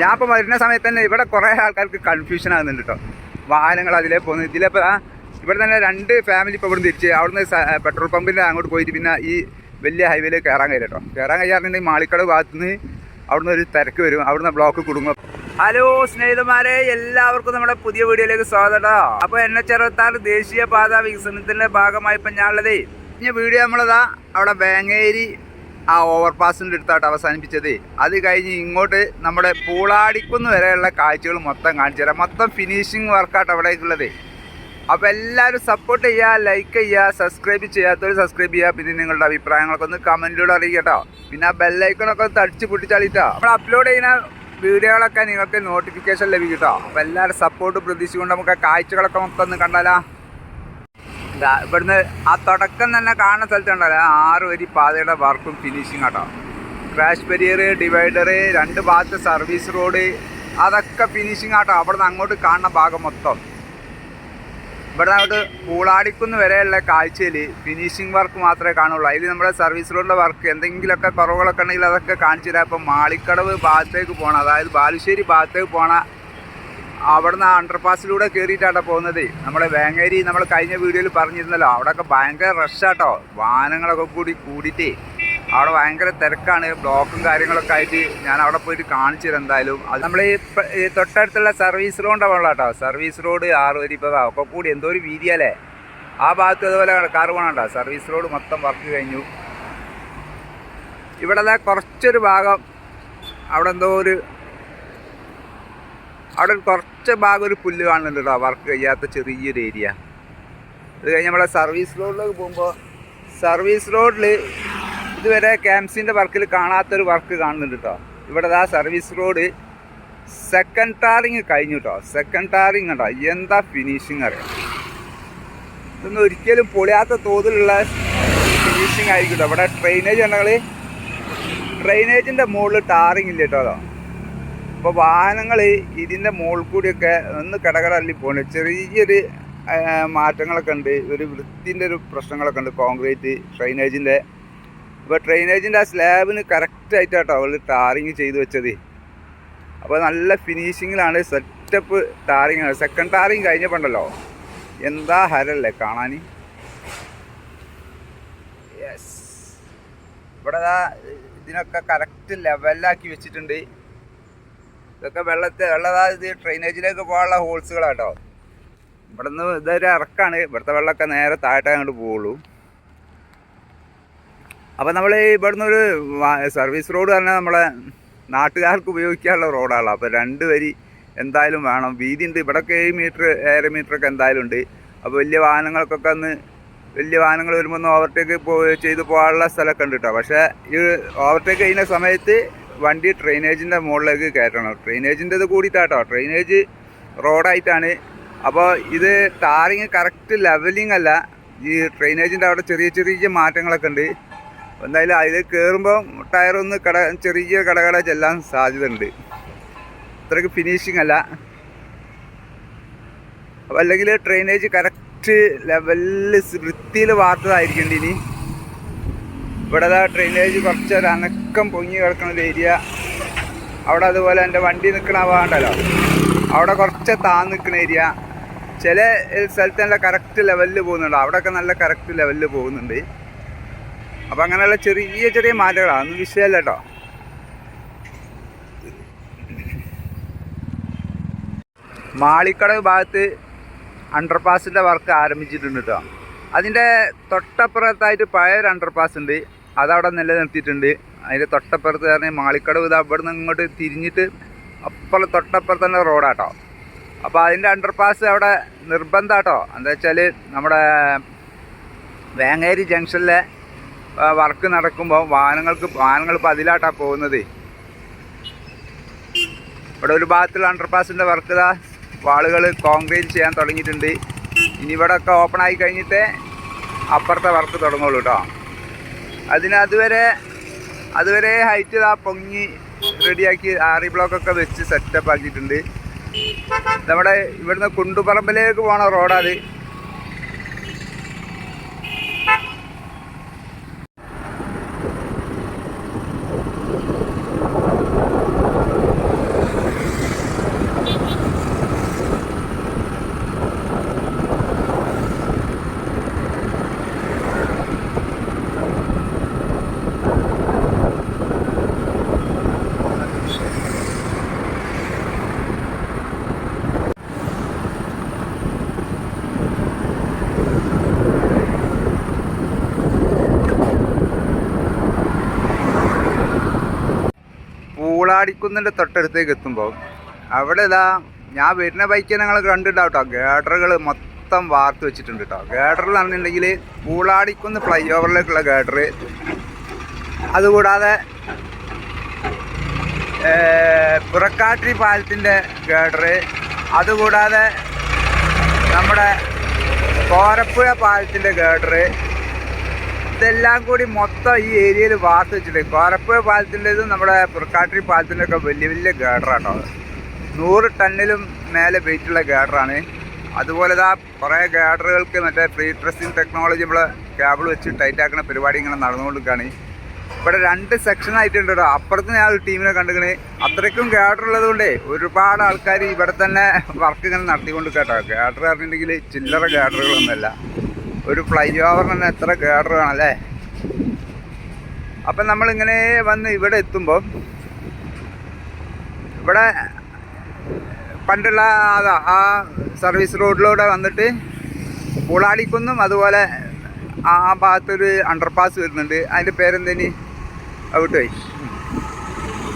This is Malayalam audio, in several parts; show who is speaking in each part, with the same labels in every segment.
Speaker 1: ഞാൻ ഇപ്പോൾ വരുന്ന സമയത്ത് തന്നെ ഇവിടെ കുറേ ആൾക്കാർക്ക് കൺഫ്യൂഷൻ ആകുന്നുണ്ട് കേട്ടോ വാഹനങ്ങൾ അതിലേ പോകുന്നത് ഇതിലിപ്പോൾ ഇവിടെ തന്നെ രണ്ട് ഫാമിലി ഇപ്പോൾ ഇവിടെ തിരിച്ച് അവിടുന്ന് പെട്രോൾ പമ്പിന്റെ അങ്ങോട്ട് പോയിട്ട് പിന്നെ ഈ വലിയ ഹൈവേയിൽ കയറാൻ കഴിയില്ല കേട്ടോ കയറാൻ കഴിയാറുണ്ടെങ്കിൽ മാളിക്കട ഭാഗത്തുനിന്ന് അവിടുന്ന് ഒരു തിരക്ക് വരും. അവിടുന്ന് ബ്ലോക്ക് കുടുങ്ങും. ഹലോ സ്നേഹിതന്മാരെ എല്ലാവർക്കും നമ്മുടെ പുതിയ വീഡിയോയിലേക്ക് സ്വാഗതം. അപ്പോൾ എൻ എച്ച് അറുപത്താറ് ദേശീയപാത വികസനത്തിന്റെ ഭാഗമായി ഇപ്പം ഞാനുള്ളതേ. ഇനി വീഡിയോ നമ്മളതാ അവിടെ വേങ്ങേരി ആ ഓവർ പാസിന്റെ അടുത്തായിട്ട് അവസാനിപ്പിച്ചത്. അത് കഴിഞ്ഞ് ഇങ്ങോട്ട് നമ്മുടെ പൂളാടിക്കുന്ന് വരെയുള്ള കാഴ്ചകൾ മൊത്തം കാണിച്ചു തരാം. മൊത്തം ഫിനിഷിങ് വർക്കായിട്ട് അവിടേക്കുള്ളത്. അപ്പോൾ എല്ലാവരും സപ്പോർട്ട് ചെയ്യുക ലൈക്ക് ചെയ്യുക സബ്സ്ക്രൈബ് ചെയ്യാത്തവർ സബ്സ്ക്രൈബ് ചെയ്യുക. പിന്നെ നിങ്ങളുടെ അഭിപ്രായങ്ങളൊക്കെ ഒന്ന് കമന്റിലൂടെ അറിയിക്കട്ടോ പിന്നെ ആ ബെല്ലൈക്കണൊക്കെ ഒന്ന് തടിച്ച് പൊട്ടിച്ചാളിട്ടോ നമ്മൾ അപ്ലോഡ് ചെയ്യുന്ന വീഡിയോകളൊക്കെ നിങ്ങൾക്ക് നോട്ടിഫിക്കേഷൻ ലഭിക്കും കേട്ടോ അപ്പോൾ എല്ലാവരും സപ്പോർട്ട് പ്രതീക്ഷിച്ചുകൊണ്ട് നമുക്ക് ആ കാഴ്ചകളൊക്കെ മൊത്തം ഒന്ന് കണ്ടാലാ. ഇവിടുന്ന് ആ തുടക്കം തന്നെ കാണുന്ന സ്ഥലത്തുണ്ടല്ലോ. ആറ് വരി പാതയുടെ വർക്കും ഫിനിഷിങ് കേട്ടോ ക്രാഷ് ബരിയർ ഡിവൈഡർ രണ്ട് ഭാഗത്ത് സർവീസ് റോഡ് അതൊക്കെ ഫിനിഷിങ് ആട്ടോ. അവിടുന്ന് അങ്ങോട്ട് കാണുന്ന ഭാഗം മൊത്തം. ഇവിടെ അങ്ങോട്ട് പൂളാടിക്കുന്ന് വരെയുള്ള കാഴ്ചയിൽ ഫിനിഷിംഗ് വർക്ക് മാത്രമേ കാണുള്ളൂ. അതിൽ നമ്മുടെ സർവീസ് റോഡിലെ വർക്ക് എന്തെങ്കിലുമൊക്കെ കുറവുകളൊക്കെ ഉണ്ടെങ്കിൽ അതൊക്കെ കാണിച്ചു തരാം. ഇപ്പം മാളിക്കടവ് ഭാഗത്തേക്ക് പോകണം. അതായത് ബാലുശ്ശേരി ഭാഗത്തേക്ക് പോകണ അവിടുന്ന് അണ്ടർപാസിലൂടെ കയറിയിട്ടാട്ടോ പോകുന്നത്. നമ്മുടെ വേങ്ങേരി നമ്മൾ കഴിഞ്ഞ വീഡിയോയിൽ പറഞ്ഞിരുന്നല്ലോ അവിടെയൊക്കെ ഭയങ്കര റഷാട്ടോ വാഹനങ്ങളൊക്കെ കൂടി കൂടിയിട്ട്. അവിടെ ഭയങ്കര തിരക്കാണ് ബ്ലോക്കും കാര്യങ്ങളൊക്കെ ആയിട്ട് ഞാൻ അവിടെ പോയിട്ട് കാണിച്ചു എന്തായാലും. അത് നമ്മൾ ഈ തൊട്ടടുത്തുള്ള സർവീസ് റോഡാണ് ഉള്ള കേട്ടോ. സർവീസ് റോഡ് ആറ് വരി ഇപ്പോൾ ഒക്കെ കൂടി എന്തോ ഒരു വീതിയല്ലേ ആ ഭാഗത്ത് അതുപോലെ കാർ പോകണം കേട്ടോ. സർവീസ് റോഡ് മൊത്തം വർക്ക് കഴിഞ്ഞു. ഇവിടെ കുറച്ചൊരു ഭാഗം അവിടെ എന്തോ ഒരു അവിടെ ഒരു കുറച്ച് ഭാഗം ഒരു പുല്ല് കാണുന്നുണ്ട് വർക്ക് കഴിയാത്ത ചെറിയൊരു ഏരിയ അത് കഴിഞ്ഞ് നമ്മളെ സർവീസ് റോഡിലേക്ക് പോകുമ്പോൾ സർവീസ് റോഡിൽ ഇതുവരെ ക്യാമ്പ്സിന്റെ വർക്കിൽ കാണാത്തൊരു വർക്ക് കാണുന്നുണ്ട് കേട്ടോ ഇവിടെ ആ സർവീസ് റോഡ് സെക്കൻഡ് ടാറിങ് കഴിഞ്ഞു കേട്ടോ സെക്കൻഡ് ടാറിങ് കേട്ടോ എന്താ ഫിനിഷിങ് അറിയാം? ഇതൊന്നും ഒരിക്കലും പൊളിയാത്ത തോതിലുള്ള ഫിനിഷിങ് ആയിരിക്കും കേട്ടോ ഇവിടെ ഡ്രെയിനേജ് ഉണ്ടെങ്കിൽ ഡ്രെയിനേജിന്റെ മുകളിൽ ടാറിങ് ഇല്ല കേട്ടോ അപ്പോൾ വാഹനങ്ങൾ ഇതിന്റെ മുകളിൽ കൂടിയൊക്കെ ഒന്ന് കടകടല്ലി പോകണം ചെറിയൊരു മാറ്റങ്ങളൊക്കെ ഉണ്ട്. ഒരു വൃത്തിന്റെ ഒരു പ്രശ്നങ്ങളൊക്കെ ഉണ്ട്. കോൺക്രീറ്റ് ഡ്രെയിനേജിന്റെ അപ്പോൾ ഡ്രെയിനേജിന്റെ ആ സ്ലാബിന് കറക്റ്റായിട്ടാട്ടോ അവൾ ടാറിങ് ചെയ്ത് വെച്ചത്. അപ്പോൾ നല്ല ഫിനിഷിങ്ങിലാണ് സെറ്റപ്പ് ടാറിങ്. സെക്കൻഡ് ടാറിങ് കഴിഞ്ഞപ്പോണ്ടല്ലോ. എന്താ ഹരല്ലേ കാണാൻ യെസ് ഇവിടെ ഇതിനൊക്കെ കറക്റ്റ് ലെവലാക്കി വെച്ചിട്ടുണ്ട്. ഇതൊക്കെ വെള്ളത്തെ വെള്ളതാ ഇത് ഡ്രെയിനേജിലേക്ക് പോകാനുള്ള ഹോൾസുകളാട്ടോ ഇവിടെ നിന്ന് ഇതൊരു ഇറക്കാണ്. ഇവിടുത്തെ വെള്ളമൊക്കെ നേരെ താഴത്തെ അങ്ങോട്ട് പോവുള്ളൂ. അപ്പോൾ നമ്മൾ ഇവിടുന്ന് ഒരു സർവീസ് റോഡ് തന്നെ നമ്മളെ നാട്ടുകാർക്ക് ഉപയോഗിക്കാനുള്ള റോഡാണല്ലോ അപ്പോൾ രണ്ട് വരി എന്തായാലും വേണം. വീതി ഉണ്ട് ഇവിടെയൊക്കെ ഏഴ് മീറ്റർ ഏഴര മീറ്ററൊക്കെ എന്തായാലും ഉണ്ട്. അപ്പോൾ വലിയ വാഹനങ്ങൾക്കൊക്കെ ഒന്ന് വലിയ വാഹനങ്ങൾ വരുമ്പോൾ ഒന്ന് ഓവർടേക്ക് ചെയ്ത് പോകാനുള്ള സ്ഥലമൊക്കെ ഉണ്ട് കേട്ടോ പക്ഷേ ഈ ഓവർടേക്ക് ചെയ്യുന്ന സമയത്ത് വണ്ടി ഡ്രെയിനേജിന്റെ മുകളിലേക്ക് കയറ്റണം. ഡ്രെയിനേജിന്റെ ഇത് കൂടിയിട്ടാട്ടോ. ഡ്രെയിനേജ് റോഡായിട്ടാണ് അപ്പോൾ ഇത് ടാറിങ് കറക്റ്റ് ലെവലിംഗ് അല്ല. ഈ ഡ്രെയിനേജിന്റെ അവിടെ ചെറിയ ചെറിയ മാറ്റങ്ങളൊക്കെ ഉണ്ട്. എന്തായാലും അതിൽ കയറുമ്പോൾ ടയറൊന്ന് കട ചെറിയ കടകട ചെല്ലാൻ സാധ്യത ഉണ്ട് അത്രയ്ക്ക് ഫിനിഷിങ് അല്ല. അപ്പോൾ അല്ലെങ്കിൽ ഡ്രെയിനേജ് കറക്റ്റ് ലെവലിൽ വൃത്തിയിൽ വാർത്തതായിരിക്കേണ്ടി ഇനി ഇവിടെ ഡ്രെയിനേജ് കുറച്ച് ഒരു അനക്കം പൊങ്ങി കിടക്കുന്ന ഒരു ഏരിയ അവിടെ അതുപോലെ എന്റെ വണ്ടി നിൽക്കണ ഭാഗമുണ്ടല്ലോ. അവിടെ കുറച്ച് താന്ന് നിൽക്കുന്ന ഏരിയ ചില സ്ഥലത്ത് നല്ല കറക്റ്റ് ലെവലിൽ പോകുന്നുണ്ട്. അവിടെയൊക്കെ നല്ല കറക്റ്റ് ലെവലിൽ പോകുന്നുണ്ട്. അപ്പം അങ്ങനെയുള്ള ചെറിയ ചെറിയ മാറ്റങ്ങളാണ് അതൊന്നും വിഷയമല്ല കേട്ടോ. മാളിക്കട ഭാഗത്ത് അണ്ടർപാസിന്റെ വർക്ക് ആരംഭിച്ചിട്ടുണ്ട് കേട്ടോ. അതിന്റെ തൊട്ടപ്പുറത്തായിട്ട് പഴയൊരു അണ്ടർപാസ് ഉണ്ട്. അതവിടെ നിലനിർത്തിയിട്ടുണ്ട്. അതിന്റെ തൊട്ടപ്പുറത്ത് പറഞ്ഞാൽ മാളിക്കടവ് ഇത് അവിടെ നിന്ന് ഇങ്ങോട്ട് തിരിഞ്ഞിട്ട് അപ്പുറം തൊട്ടപ്പുറത്ത് തന്നെ റോഡാട്ടോ. അപ്പോൾ അതിന്റെ അണ്ടർപാസ് അവിടെ നിർബന്ധമാട്ടോ എന്താ വെച്ചാൽ നമ്മുടെ വേങ്ങേരി ജംഗ്ഷനിലെ വർക്ക് നടക്കുമ്പോൾ വാഹനങ്ങൾക്ക് വാഹനങ്ങൾ ഇപ്പോൾ അതിലാട്ടാണ് പോകുന്നത്. ഇവിടെ ഒരു ഭാഗത്തുള്ള അണ്ടർപാസിന്റെ വർക്ക് ഇതാ. വാളുകൾ കോൺക്രീറ്റ് ചെയ്യാൻ തുടങ്ങിയിട്ടുണ്ട്. ഇനി ഇവിടെയൊക്കെ ഓപ്പൺ ആയി കഴിഞ്ഞിട്ട് അപ്പുറത്തെ വർക്ക് തുടങ്ങുള്ളൂ കേട്ടോ അതിന് അതുവരെ അതുവരെ ഹൈറ്റ് ആ പൊങ്ങി റെഡിയാക്കി ആറി ബ്ലോക്കൊക്കെ വെച്ച് സെറ്റപ്പ് ആക്കിയിട്ടുണ്ട്. നമ്മുടെ ഇവിടുന്ന് കുണ്ടുപറമ്പിലേക്ക് പോണ റോഡാത് പൂളാടിക്കുന്നിന്റെ തൊട്ടടുത്തേക്ക് എത്തുമ്പോൾ അവിടെ ഇതാ ഞാൻ വരുന്ന ബൈക്ക് ഞങ്ങൾ കണ്ടിട്ടാ കേട്ടോ. ഗേഡറുകൾ മൊത്തം വാർത്ത് വെച്ചിട്ടുണ്ട് കേട്ടോ. ഗേഡറിലാണെന്നുണ്ടെങ്കിൽ പൂളാടിക്കുന്ന് ഫ്ലൈ ഓവറിലേക്കുള്ള ഗേഡർ അതുകൂടാതെ പുറക്കാട്ടി പാലത്തിന്റെ ഗേഡർ അതുകൂടാതെ നമ്മുടെ കോരപ്പുഴ പാലത്തിന്റെ ഗേഡർ ഇതെല്ലാം കൂടി മൊത്തം ഈ ഏരിയയിൽ വാർത്ത് വെച്ചിട്ടുണ്ട്. കോരപ്പുഴ പാലത്തിന്റെതും നമ്മുടെ പുറക്കാട്ടിരി പാലത്തിന്റെ ഒക്കെ വലിയ വലിയ ഗേഡറാട്ടോ നൂറ് ടണ്ണിലും മേലെ വെയിറ്റുള്ള ഗേഡറാണ് അതുപോലെ ഇതാ കുറേ ഗേഡറുകൾക്ക് മറ്റേ പ്രീ ട്രസ്റ്റിംഗ് ടെക്നോളജി നമ്മൾ കേബിൾ വെച്ച് ടൈറ്റ് ആക്കുന്ന പരിപാടി ഇങ്ങനെ നടന്നുകൊണ്ടിരിക്കുകയാണ്. ഇവിടെ രണ്ട് സെക്ഷൻ ആയിട്ടുണ്ട് കേട്ടോ. അപ്പുറത്ത് ഞാൻ ഒരു ടീമിനെ കണ്ടുക്കണേ അത്രയ്ക്കും ഗേഡർ ഉള്ളതുകൊണ്ടേ ഒരുപാട് ആൾക്കാർ ഇവിടെ തന്നെ വർക്ക് ഇങ്ങനെ നടത്തിക്കൊണ്ട് കേട്ടോ. ഗേഡർ പറഞ്ഞിട്ടുണ്ടെങ്കിൽ ചില്ലറ ഗേഡറുകളൊന്നുമല്ല ഒരു ഫ്ലൈ ഓവറിന് എത്ര ഗേഡർ വേണമല്ലേ അപ്പം നമ്മളിങ്ങനെ വന്ന് ഇവിടെ എത്തുമ്പോൾ ഇവിടെ പണ്ടുള്ള അതാ ആ സർവീസ് റോഡിലൂടെ വന്നിട്ട് പൂളാടിക്കുന്നും അതുപോലെ ആ ഭാഗത്തൊരു അണ്ടർപാസ് വരുന്നുണ്ട്. അതിന്റെ പേരെന്തേനി? പോയി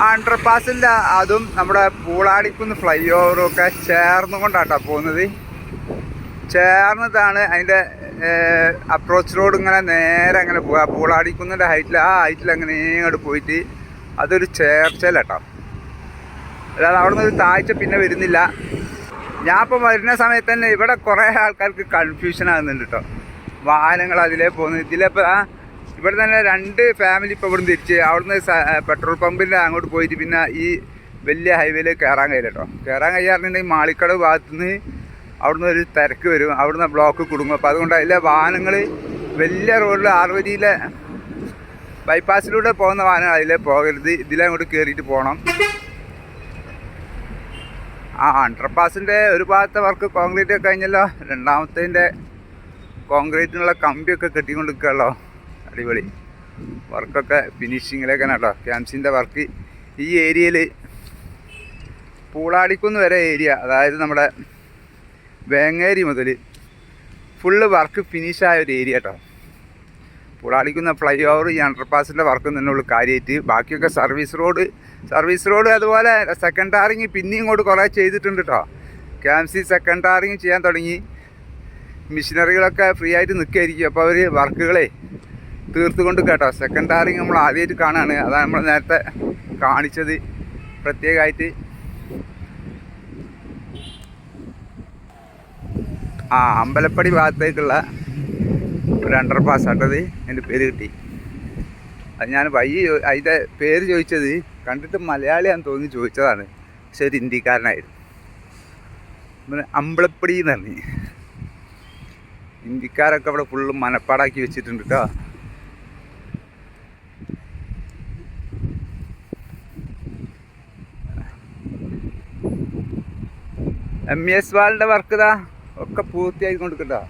Speaker 1: ആ അണ്ടർപാസിന്റെ അതും നമ്മുടെ പൂളാടിക്കുന്ന് ഫ്ലൈ ഓവറും ഒക്കെ ചേർന്നുകൊണ്ടാട്ടോ പോകുന്നത്. ചേർന്നിട്ടാണ് അതിന്റെ അപ്രോച്ച് റോഡ് ഇങ്ങനെ നേരെ അങ്ങനെ പോവുക പൂളാടിക്കുന്നിന്റെ ഹൈറ്റിൽ ആ ഹൈറ്റിൽ അങ്ങനെ അങ്ങോട്ട് പോയിട്ട് അതൊരു ചേർച്ചയിലട്ടോ. അല്ലാതെ അവിടെ നിന്ന് ഒരു താഴ്ച പിന്നെ വരുന്നില്ല. ഞാൻ ഇപ്പോൾ വരുന്ന സമയത്ത് തന്നെ ഇവിടെ കുറേ ആൾക്കാർക്ക് കൺഫ്യൂഷൻ ആകുന്നുണ്ട് കേട്ടോ വാഹനങ്ങൾ അതിലേ പോകുന്നു ഇതിലിപ്പോൾ ആ ഇവിടെ തന്നെ രണ്ട് ഫാമിലി ഇപ്പോൾ ഇവിടുന്ന് തിരിച്ച് അവിടുന്ന് പെട്രോൾ പമ്പിന്റെ അങ്ങോട്ട് പോയിട്ട് പിന്നെ ഈ വലിയ ഹൈവേയിൽ കയറാൻ കഴിയില്ല കേട്ടോ കയറാൻ കഴിയാറുണ്ടെങ്കിൽ മാളിക്കട ഭാഗത്തുനിന്ന് അവിടുന്ന് ഒരു തിരക്ക് വരും. അവിടുന്ന് ബ്ലോക്ക് കുടുങ്ങും. അപ്പോൾ അതുകൊണ്ട് അതിലെ വാഹനങ്ങൾ വലിയ റോഡിൽ ആറുവരിയിലെ ബൈപ്പാസിലൂടെ പോകുന്ന വാഹനങ്ങൾ അതിലെ പോകരുത്. ഇതിലെ അങ്ങോട്ട് കയറിയിട്ട് പോകണം ആ അണ്ടർപാസിന്റെ ഒരു ഭാഗത്തെ വർക്ക് കോൺക്രീറ്റ് ഒക്കെ കഴിഞ്ഞല്ലോ. രണ്ടാമത്തേന്റെ കോൺക്രീറ്റിനുള്ള കമ്പിയൊക്കെ കെട്ടിക്കൊണ്ട് നിൽക്കുകയല്ലോ അടിപൊളി. വർക്കൊക്കെ ഫിനിഷിങ്ങിലേക്കാണ് കേട്ടോ. ക്യാംസിന്റെ വർക്ക് ഈ ഏരിയയിൽ പൂളാടിക്കുന്ന് വരെ ഏരിയ അതായത് നമ്മുടെ വേങ്ങേരി മുതൽ ഫുള്ള് വർക്ക് ഫിനിഷായ ഒരു ഏരിയ കേട്ടോ പുളാളിക്കുന്ന ഫ്ലൈ ഓവർ ഈ അണ്ടർപാസിന്റെ വർക്ക് തന്നെ ഉള്ളു കാര്യമായിട്ട് ബാക്കിയൊക്കെ സർവീസ് റോഡ് സർവീസ് റോഡ് അതുപോലെ സെക്കൻഡ് ടാറിങ് പിന്നെയും ഇങ്ങോട്ട് കുറേ ചെയ്തിട്ടുണ്ട് കേട്ടോ ക്യാംസി സെക്കൻഡ് ടാറിങ് ചെയ്യാൻ തുടങ്ങി. മെഷീനറികളൊക്കെ ഫ്രീ ആയിട്ട് നിൽക്കുകയായിരിക്കും അപ്പോൾ അവർ വർക്കുകളെ തീർത്തുകൊണ്ട് കേട്ടോ. സെക്കൻഡ് ടാറിങ് നമ്മൾ ആദ്യമായിട്ട് കാണുകയാണ് അതാണ് നമ്മൾ നേരത്തെ കാണിച്ചത്. പ്രത്യേകമായിട്ട് ആ അമ്പലപ്പടി ഭാഗത്തേക്കുള്ള ഒരു അണ്ടർ പാസ് ആട്ടത് എന്റെ പേര് കിട്ടി. അത് ഞാൻ വഴി അതിന്റെ പേര് ചോദിച്ചത് കണ്ടിട്ട് മലയാളിയാന്ന് തോന്നി ചോദിച്ചതാണ്. പക്ഷെ ഒരു ഹിന്ദിക്കാരനായിരുന്നു പിന്നെ അമ്പലപ്പടി എന്ന് പറഞ്ഞു ഹിന്ദിക്കാരൊക്കെ അവിടെ ഫുള്ള് മനപ്പാടാക്കി വെച്ചിട്ടുണ്ട് കേട്ടോ എം എസ് വാളിന്റെ വർക്ക് ഇതാ. ഒക്കെ പൂർത്തിയായി കൊടുക്കട്ടോ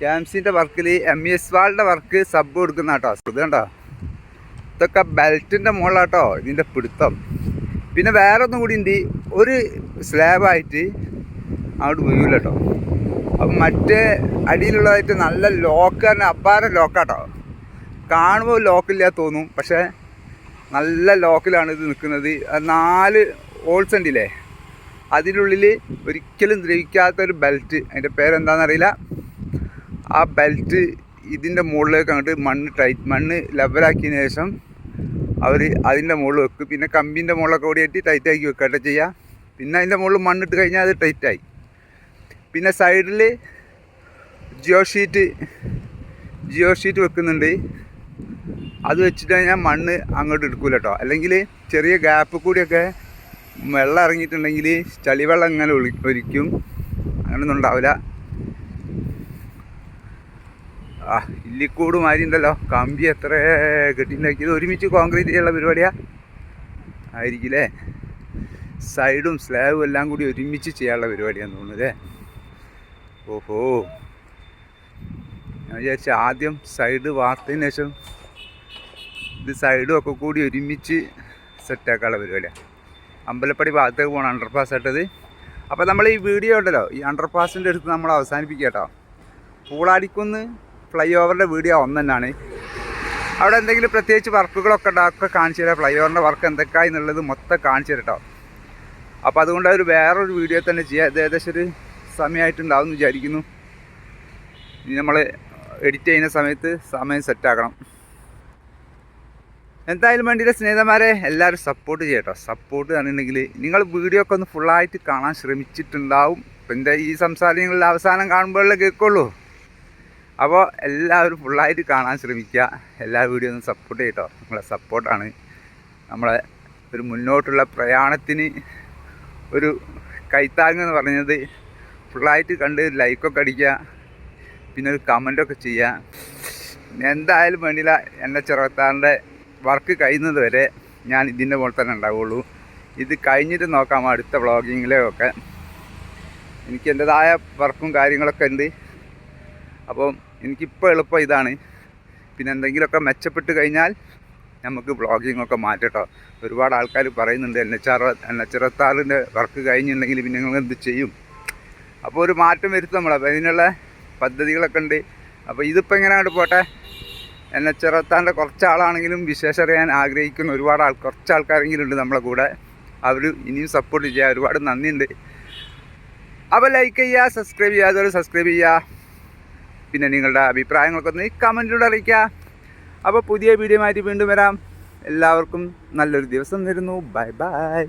Speaker 1: ക്യാംസിന്റെ വർക്കിൽ എം എസ് വാളിന്റെ വർക്ക് സബ് കൊടുക്കുന്ന കേട്ടോ. ഇത് ഇതൊക്കെ ബെൽറ്റിന്റെ മുകളിലാട്ടോ ഇതിന്റെ പിടുത്തം. പിന്നെ വേറെ ഒന്നും കൂടി ഉണ്ട്. ഒരു സ്ലാബായിട്ട് അങ്ങോട്ട് വീഴില്ല കേട്ടോ. അപ്പം മറ്റേ അടിയിലുള്ളതായിട്ട് നല്ല ലോക്ക് തന്നെ അപ്പാര ലോക്കാട്ടോ കാണുമ്പോൾ ലോക്കില്ല തോന്നും. പക്ഷേ നല്ല ലോക്കിലാണ് ഇത് നിൽക്കുന്നത്. നാല് ഹോൾസ് ഉണ്ടില്ലേ? അതിനുള്ളിൽ ഒരിക്കലും ദ്രവിക്കാത്ത ഒരു ബെൽറ്റ് അതിന്റെ പേരെന്താണെന്നറിയില്ല ആ ബെൽറ്റ് ഇതിന്റെ മുകളിലേക്ക് അങ്ങോട്ട് മണ്ണ് ടൈറ്റ് മണ്ണ് ലെവലാക്കിയതിന് ശേഷം അവർ അതിന്റെ മുകളിൽ വെക്കും. പിന്നെ കമ്പിന്റെ മുകളിലൊക്കെ കൂടിയിട്ട് ടൈറ്റാക്കി വെക്കട്ടെ ചെയ്യുക പിന്നെ അതിന്റെ മുകളിൽ മണ്ണിട്ട് കഴിഞ്ഞാൽ അത് ടൈറ്റായി പിന്നെ സൈഡിൽ ജിയോ ഷീറ്റ് ജിയോ ഷീറ്റ് വെക്കുന്നുണ്ട്. അത് വെച്ചിട്ട് കഴിഞ്ഞാൽ മണ്ണ് അങ്ങോട്ട് എടുക്കൂല കേട്ടോ. അല്ലെങ്കിൽ ചെറിയ ഗ്യാപ്പ് കൂടിയൊക്കെ വെള്ളം ഇറങ്ങിയിട്ടുണ്ടെങ്കിൽ ചളിവെള്ളം ഇങ്ങനെ ഒളി ഒലിക്കും. അങ്ങനെയൊന്നും ഉണ്ടാവില്ല. ആ ഇല്ലിക്കൂട് മാതിരി ഉണ്ടല്ലോ. കമ്പി എത്ര കെട്ടിണ്ടാക്കിയത് ഒരുമിച്ച് കോൺക്രീറ്റ് ചെയ്യാനുള്ള പരിപാടിയാ. ആയിരിക്കില്ലേ? സൈഡും സ്ലാബും എല്ലാം കൂടി ഒരുമിച്ച് ചെയ്യാനുള്ള പരിപാടിയാന്ന് തോന്നുന്നത് ഓഹോ. ഞാൻ വിചാരിച്ച ആദ്യം സൈഡ് വാർത്തതിന് ശേഷം ഇത് സൈഡും ഒക്കെ കൂടി ഒരുമിച്ച് സെറ്റാക്കാനുള്ള പരിപാടിയാണ് അമ്പലപ്പടി ഭാഗത്തേക്ക് പോകണം അണ്ടർപാസ് ആയിട്ടത്. അപ്പോൾ നമ്മൾ ഈ വീഡിയോ ഉണ്ടല്ലോ ഈ അണ്ടർപാസിന്റെ അടുത്ത് നമ്മൾ അവസാനിപ്പിക്കുക കേട്ടോ. പൂളാടിക്കുന്ന് ഫ്ലൈ ഓവറിന്റെ വീഡിയോ ഒന്ന് തന്നെയാണ് അവിടെ എന്തെങ്കിലും പ്രത്യേകിച്ച് വർക്കുകളൊക്കെ ഉണ്ടാക്കുക കാണിച്ചു തരാം. ഫ്ലൈ ഓവറിന്റെ വർക്ക് എന്തൊക്കെയാ എന്നുള്ളത് മൊത്തം കാണിച്ചു തരട്ടോ അപ്പോൾ അതുകൊണ്ട് ഒരു വേറൊരു വീഡിയോ തന്നെ ചെയ്യാം. ഇത് ഏകദേശം ഒരു സമയമായിട്ടുണ്ടാവും എന്ന് വിചാരിക്കുന്നു. ഇനി നമ്മൾ എഡിറ്റ് ചെയ്യുന്ന സമയത്ത് സമയം സെറ്റാക്കണം എന്തായാലും വേണ്ടിയിട്ട് സ്നേഹിതന്മാരെ എല്ലാവരും സപ്പോർട്ട് ചെയ്യട്ടോ. സപ്പോർട്ട് തന്നിട്ടുണ്ടെങ്കിൽ നിങ്ങൾ വീഡിയോ ഒക്കെ ഒന്ന് ഫുള്ളായിട്ട് കാണാൻ ശ്രമിച്ചിട്ടുണ്ടാവും. ഇപ്പം എന്റെ ഈ സംസാരങ്ങളിൽ അവസാനം കാണുമ്പോഴല്ലേ കേൾക്കുള്ളൂ. അപ്പോൾ എല്ലാവരും ഫുള്ളായിട്ട് കാണാൻ ശ്രമിക്കുക. എല്ലാ വീഡിയോ ഒന്ന് സപ്പോർട്ട് ചെയ്യട്ടോ. നിങ്ങളെ സപ്പോർട്ടാണ് നമ്മളെ ഒരു മുന്നോട്ടുള്ള പ്രയാണത്തിന് ഒരു കൈത്താങ് എന്ന് പറഞ്ഞത് ഫുള്ളായിട്ട് കണ്ട് ലൈക്കൊക്കെ അടിക്കുക. പിന്നെ ഒരു കമന്റൊക്കെ ചെയ്യുക. എന്തായാലും വേണ്ടിയില്ല എന്റെ ചെറുപ്പത്താറിന്റെ വർക്ക് കഴിയുന്നത് വരെ ഞാൻ ഇതിന്റെ പോലെ തന്നെ ഉണ്ടാവുള്ളൂ. ഇത് കഴിഞ്ഞിട്ട് നോക്കാം അടുത്ത വ്ളോഗിങ്ങിലൊക്കെ എനിക്ക് എന്റെതായ വർക്കും കാര്യങ്ങളൊക്കെ ഉണ്ട്. അപ്പം എനിക്കിപ്പോൾ എളുപ്പം ഇതാണ്. പിന്നെ എന്തെങ്കിലുമൊക്കെ മെച്ചപ്പെട്ട് കഴിഞ്ഞാൽ നമുക്ക് വ്ളോഗിങ് ഒക്കെ മാറ്റട്ടോ ഒരുപാട് ആൾക്കാർ പറയുന്നുണ്ട് N H R N H അറുപത്താറിന്റെ work കഴിഞ്ഞിട്ടുണ്ടെങ്കിൽ പിന്നെ നിങ്ങൾ എന്ത് ചെയ്യും? അപ്പോൾ ഒരു മാറ്റം വരുത്തും നമ്മൾ അപ്പോൾ അതിനുള്ള പദ്ധതികളൊക്കെ ഉണ്ട്. അപ്പോൾ ഇതിപ്പോൾ എങ്ങനെ അങ്ങോട്ട് പോട്ടെ? എൻ എച്ച് അറുപത്താറിന്റെ കുറച്ച് വിശേഷം അറിയാൻ ആഗ്രഹിക്കുന്ന ഒരുപാട് ആൾ കുറച്ച് ആൾക്കാരെങ്കിലും ഉണ്ട് നമ്മളെ കൂടെ. അവർ ഇനിയും സപ്പോർട്ട് ചെയ്യുക ഒരുപാട് നന്ദിയുണ്ട്. അപ്പോൾ ലൈക്ക് ചെയ്യുക സബ്സ്ക്രൈബ് ചെയ്യുക അതുപോലെ സബ്സ്ക്രൈബ് ചെയ്യുക. പിന്നെ നിങ്ങളുടെ അഭിപ്രായങ്ങളൊക്കെ ഒന്ന് കമന്റിലൂടെ അറിയിക്കുക. അപ്പോൾ പുതിയ വീഡിയോ മാറ്റി വീണ്ടും വരാം. എല്ലാവർക്കും നല്ലൊരു ദിവസം തരുന്നു ബൈ ബൈ